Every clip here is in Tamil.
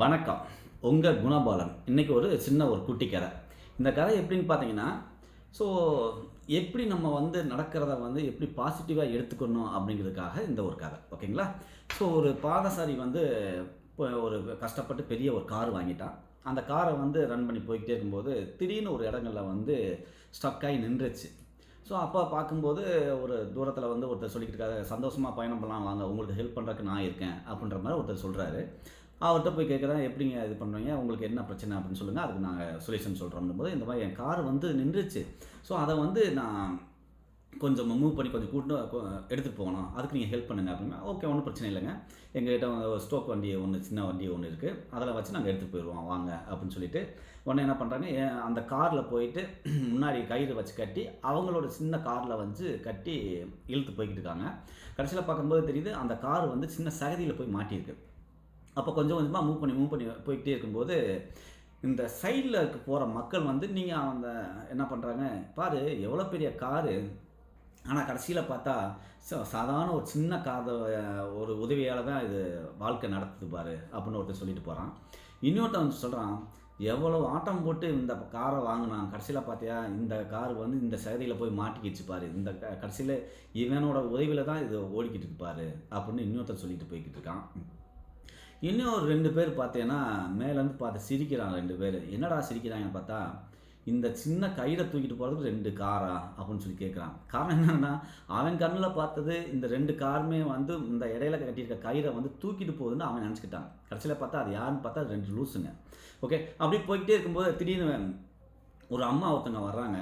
வணக்கம். உங்கள் குணபாலன். இன்றைக்கி ஒரு சின்ன ஒரு குட்டி கதை. இந்த கதை எப்படின்னு பார்த்தீங்கன்னா ஸோ எப்படி நம்ம வந்து நடக்கிறத வந்து எப்படி பாசிட்டிவாக எடுத்துக்கணும் அப்படிங்கிறதுக்காக இந்த ஒரு கதை. ஓகேங்களா? ஸோ ஒரு பாதசாரி வந்து இப்போ ஒரு கஷ்டப்பட்டு பெரிய ஒரு கார் வாங்கிட்டான். அந்த காரை வந்து ரன் பண்ணி போய்கிட்டே இருக்கும்போது திடீர்னு ஒரு இடங்கள்ல வந்து ஸ்டக் ஆகி நின்றுச்சு. ஸோ அப்போ பார்க்கும்போது ஒரு தூரத்தில் வந்து ஒருத்தர் சொல்லிக்கிட்டு இருக்காரு சந்தோஷமாக பயணம் பண்ணலாம் வாங்க. உங்களுக்கு ஹெல்ப் பண்ணுறதுக்கு நான் இருக்கேன். அப்படின்ற மாதிரி ஒருத்தர் சொல்கிறாரு அவர்கிட்ட போய் கேட்குறேன் எப்படிங்க இது பண்ணுறீங்க உங்களுக்கு என்ன பிரச்சனை? அப்படின்னு சொல்லுங்கள் அதுக்கு நாங்கள் சொல்யூஷன் சொல்கிறோம் போது இந்த மாதிரி என் கார் வந்து நின்றுச்சு. ஸோ அதை வந்து நான் கொஞ்சம் மூவ் பண்ணி கொஞ்சம் கூட்டு எடுத்துகிட்டு போகணும். அதுக்கு நீங்கள் ஹெல்ப் பண்ணுங்க அப்படின்னா ஓகே ஒன்றும் பிரச்சனை இல்லைங்க. எங்கள்கிட்ட ஒரு ஸ்டோக் வண்டி ஒன்று சின்ன வண்டி ஒன்று இருக்குது அதில் வச்சு நாங்கள் எடுத்துகிட்டு போயிடுவோம் வாங்க அப்படின்னு சொல்லிட்டு உடனே என்ன பண்ணுறாங்க அந்த காரில் போயிட்டு முன்னாடி கயிறு வச்சு கட்டி அவங்களோட சின்ன காரில் வந்து கட்டி இழுத்து போய்கிட்டு இருக்காங்க. கடைசியில் பார்க்கும்போது தெரியுது அந்த கார் வந்து சின்ன சகதியில் போய் மாட்டியிருக்கு. அப்போ கொஞ்சம் கொஞ்சமாக மூவ் பண்ணி மூவ் பண்ணி போய்கிட்டே இருக்கும்போது இந்த சைடில் இருக்க போகிற மக்கள் வந்து நீங்கள் அந்த என்ன பண்ணுறாங்க பாரு எவ்வளோ பெரிய காரு. ஆனால் கடைசியில் பார்த்தா ச- சாதாரண ஒரு சின்ன காத ஒரு உதவியால் தான் இது வாழ்க்கை நடத்துது பாரு அப்படின்னு ஒருத்தர் சொல்லிட்டு போகிறான் இன்னொருத்தன் வந்து சொல்கிறான் எவ்வளோ ஆட்டம் போட்டு இந்த காரை வாங்கினான். கடைசியில் பார்த்தியா இந்த கார் வந்து இந்த சகதியில் போய் மாட்டிக்கிச்சு பாரு. இந்த க கடைசியில் இவனோட உதவியில் தான் இது ஓடிக்கிட்டு இருப்பாரு அப்படின்னு இன்னொருத்தர் சொல்லிட்டு போய்கிட்டு இருக்கான். இன்னும் ஒரு ரெண்டு பேர் பார்த்தீங்கன்னா மேலேருந்து பார்த்து சிரிக்கிறாங்க ரெண்டு பேர். என்னடா சிரிக்கிறாங்கன்னு பார்த்தா இந்த சின்ன கயிறை தூக்கிட்டு போகிறதுக்கு ரெண்டு காரா? அப்படின்னு சொல்லி கேட்குறான் காரணம் என்னன்னா அவன் கண்ணில் பார்த்தது இந்த ரெண்டு காருமே வந்து இந்த இடையில கட்டியிருக்க கயிறை வந்து தூக்கிட்டு போகுதுன்னு அவன் நினச்சிக்கிட்டான். கடைசியில் பார்த்தா அது யாருன்னு பார்த்தா அது ரெண்டு லூஸுங்க ஓகே? அப்படி போய்கிட்டே இருக்கும்போது திடீர்னு ஒரு அம்மா ஒருத்தங்க வர்றாங்க.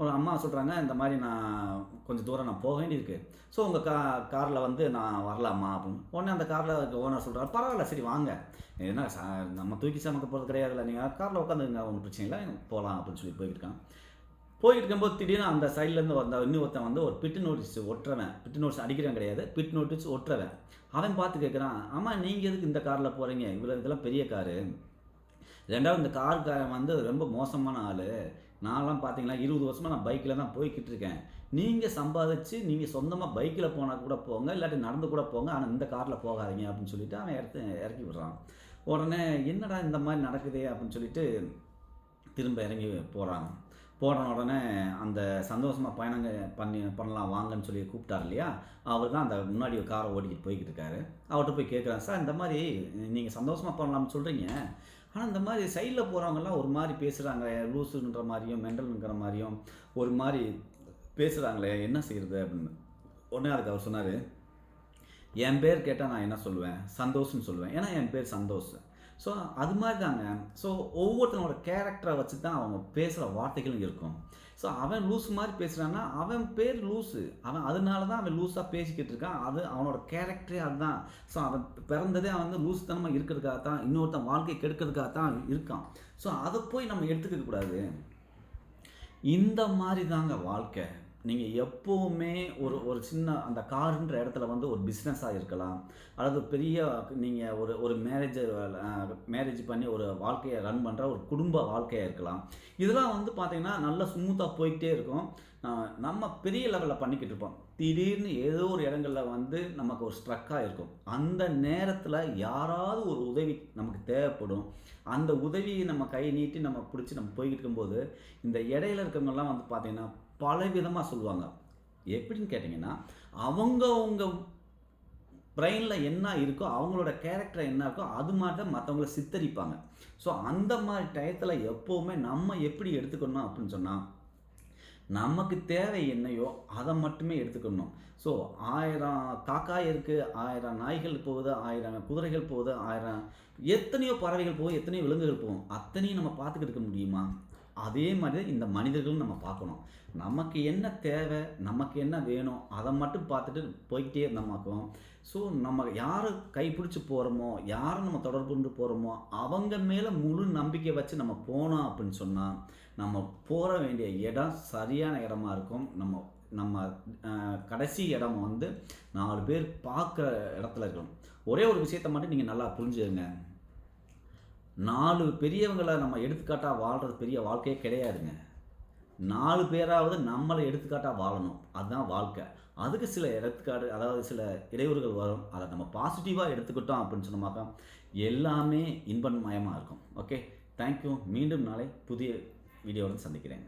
ஒரு அம்மா சொல்கிறாங்க இந்த மாதிரி நான் கொஞ்சம் தூரம் நான் போக வேண்டியிருக்கு. ஸோ உங்கள் கா காரில் வந்து நான் வரலாமா அப்படின்னு. உடனே அந்த காரில் ஓனர் சொல்கிறார் பரவாயில்ல சரி வாங்க. என்ன நம்ம தூக்கி சமைக்க போகிறது கிடையாதுல்ல நீங்கள் காரில் உட்காந்துங்க ஒன்றும் பிரச்சனை இல்லை போகலாம் அப்படின்னு சொல்லி போய்கிட்டு இருக்கான். போயிட்டு இருக்கும்போது திடீர்னு அந்த சைட்லேருந்து வந்த இன்னொருத்தன் வந்து ஒரு பிட்டு நோட்டீஸ் ஒட்டுறவன் பிட்டு நோட்டீஸ் அடிக்கிறவன் கிடையாது பிட் நோட்டீஸ் ஒட்டுறவன். அவன் பார்த்து கேட்குறான் ஆமாம் நீங்கள் எதுக்கு இந்த காரில் போகிறீங்க இவ்வளோ இதெல்லாம் பெரிய காரு. ரெண்டாவது இந்த கார்காரன் வந்து ரொம்ப மோசமான ஆள். நான்லாம் பார்த்தீங்களா இருபது வருஷமாக நான் பைக்கில் தான் போய்கிட்டு இருக்கேன். நீங்கள் சம்பாதிச்சு நீங்கள் சொந்தமாக பைக்கில் போனால் கூட போங்க இல்லாட்டி நடந்து கூட போங்க ஆனால் இந்த காரில் போகாதீங்க அப்படின்னு சொல்லிட்டு அவன் இடத்து இறக்கி விடுறான். உடனே என்னடா இந்த மாதிரி நடக்குதே அப்படின்னு சொல்லிட்டு திரும்ப இறங்கி போகிறாங்க போன உடனே அந்த சந்தோஷமாக பயணங்க பண்ணி பண்ணலாம் வாங்கன்னு சொல்லி கூப்பிட்டார் இல்லையா? அவர் தான் அந்த முன்னாடி ஒரு காரை ஓட்டிக்கிட்டு போய்கிட்டு இருக்காரு. அவர்கிட்ட போய் கேட்குறேன் சார் இந்த மாதிரி நீங்கள் சந்தோஷமாக பண்ணலாம்னு சொல்கிறீங்க ஆனால் இந்த மாதிரி சைடில் போகிறவங்கலாம் ஒரு மாதிரி பேசுகிறாங்க லூஸுன்ற மாதிரியும் மெண்டல்ங்கிற மாதிரியும் ஒரு மாதிரி பேசுகிறாங்களே என்ன செய்கிறது அப்படின்னு. உடனே அதுக்கு அவர் சொன்னார் என் பேர் கேட்டால் நான் என்ன சொல்லுவேன்? சந்தோஷ்னு சொல்லுவேன். ஏன்னா என் பேர் சந்தோஷ். ஸோ அது மாதிரி தாங்க. ஸோ ஒவ்வொருத்தனோட கேரக்டரை வச்சு தான் அவங்க பேசுகிற வார்த்தைகளும் இருக்கும். ஸோ அவன் லூஸ் மாதிரி பேசுகிறான்னா அவன் பேர் லூஸு அவன் அதனால தான் அவன் லூஸாக பேசிக்கிட்டு இருக்கான். அது அவனோட கேரக்டரே அதுதான். ஸோ அவன் பிறந்ததே அவன் வந்து லூஸ்தனமாக இருக்கிறதுக்காக தான் இன்னொருத்தன் வாழ்க்கை கெடுக்கிறதுக்காக தான் இருக்கான். ஸோ அதை போய் நம்ம எடுத்துக்க கூடாது இந்த மாதிரி தாங்க வாழ்க்கை. நீங்கள் எப்போவுமே ஒரு ஒரு சின்ன அந்த காருன்ற இடத்துல வந்து ஒரு பிஸ்னஸாக இருக்கலாம். அல்லது பெரிய நீங்கள் ஒரு ஒரு மேரேஜ் மேரேஜ் பண்ணி ஒரு வாழ்க்கையை ரன் பண்ணுற ஒரு குடும்ப வாழ்க்கையாக இருக்கலாம். இதெல்லாம் வந்து பார்த்திங்கன்னா நல்லா ஸ்மூத்தாக போய்கிட்டே இருக்கும். நம்ம பெரிய லெவலில் பண்ணிக்கிட்டு இருப்போம். திடீர்னு ஏதோ ஒரு இடங்கள்ல வந்து நமக்கு ஒரு ஸ்ட்ரக்காக இருக்கும். அந்த நேரத்தில் யாராவது ஒரு உதவி நமக்கு தேவைப்படும். அந்த உதவியை நம்ம கை நீட்டி நம்ம பிடிச்சி நம்ம போய்கிட்டு இருக்கும்போது இந்த இடையில இருக்கவங்கெல்லாம் வந்து பார்த்திங்கன்னா பல விதமாக சொல்லுவாங்க. எப்படின்னு கேட்டிங்கன்னா அவங்கவுங்க பிரெயினில் என்ன இருக்கோ அவங்களோட கேரக்டர் என்ன இருக்கோ அது மாதிரி தான் மற்றவங்கள சித்தரிப்பாங்க. ஸோ அந்த மாதிரி டயத்தில் எப்போவுமே நம்ம எப்படி எடுத்துக்கணும் அப்படின்னு சொன்னால் நமக்கு தேவை என்னையோ அதை மட்டுமே எடுத்துக்கணும். ஸோ ஆயிரம் தாக்காய் இருக்குது ஆயிரம் நாய்கள் போகுது ஆயிரம் குதிரைகள் போகுது ஆயிரம் எத்தனையோ பறவைகள் போகும் எத்தனையோ விலங்குகள் போகும். அத்தனையும் நம்ம பார்த்துக்கிட்டு இருக்க முடியுமா? அதே மாதிரி இந்த மனிதர்களும் நம்ம பார்க்கணும். நமக்கு என்ன தேவை நமக்கு என்ன வேணும் அதை மட்டும் பார்த்துட்டு போய்கிட்டே இருந்தோமாக்கும் ஸோ நம்ம யாரை கைப்பிடிச்சி போகிறோமோ யாரை நம்ம தொடர்பு கொண்டு போகிறோமோ அவங்க மேலே முழு நம்பிக்கை வச்சு நம்ம போனோம் அப்படின்னு சொன்னால் நம்ம போகிற வேண்டிய இடம் சரியான இடமா இருக்கும். நம்ம நம்ம கடைசி இடம் வந்து நாலு பேர் பார்க்குற இடத்துல இருக்கணும். ஒரே ஒரு விஷயத்த மட்டும் நீங்கள் நல்லா புரிஞ்சுங்க நாலு பெரியவங்களை நம்ம எடுத்துக்காட்டாக வாழ்கிறது பெரிய வாழ்க்கையே கிடையாதுங்க. நாலு பேராவது நம்மளை எடுத்துக்காட்டாக வாழணும். அதுதான் வாழ்க்கை. அதுக்கு சில எடுத்துக்காடு அதாவது சில இடையூறுகள் வரும். அதை நம்ம பாசிட்டிவாக எடுத்துக்கிட்டோம் அப்படின்னு சொன்னோமாக்கா எல்லாமே இன்பன்மயமாக இருக்கும். ஓகே தேங்க்யூ மீண்டும் நாளை புதிய வீடியோவில் சந்திக்கிறேன்.